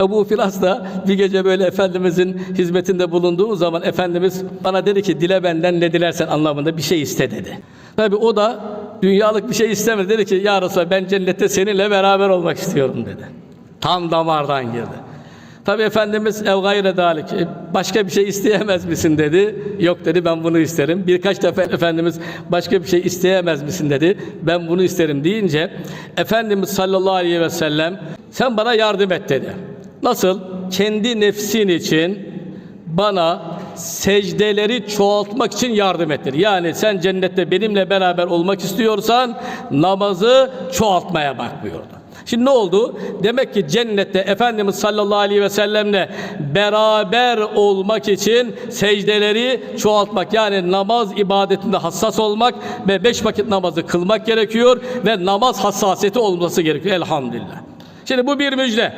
Ebu Firas da bir gece böyle Efendimizin hizmetinde bulunduğu zaman Efendimiz bana dedi ki dile benden ne dilersen anlamında bir şey iste dedi. Tabi o da dünyalık bir şey istemedi. Dedi ki ya Resulallah ben cennette seninle beraber olmak istiyorum dedi. Tam damardan girdi. Tabi Efendimiz ev gayre dalik "E, başka bir şey isteyemez misin dedi. Yok dedi ben bunu isterim. Birkaç defa Efendimiz başka bir şey isteyemez misin dedi. Ben bunu isterim deyince Efendimiz sallallahu aleyhi ve sellem sen bana yardım et dedi. Nasıl? Kendi nefsin için bana secdeleri çoğaltmak için yardım ettir. Yani sen cennette benimle beraber olmak istiyorsan namazı çoğaltmaya bak buyurdu. Şimdi ne oldu? Demek ki cennette Efendimiz sallallahu aleyhi ve sellemle beraber olmak için secdeleri çoğaltmak yani namaz ibadetinde hassas olmak ve beş vakit namazı kılmak gerekiyor ve namaz hassasiyeti olması gerekiyor elhamdülillah. Şimdi bu bir müjde.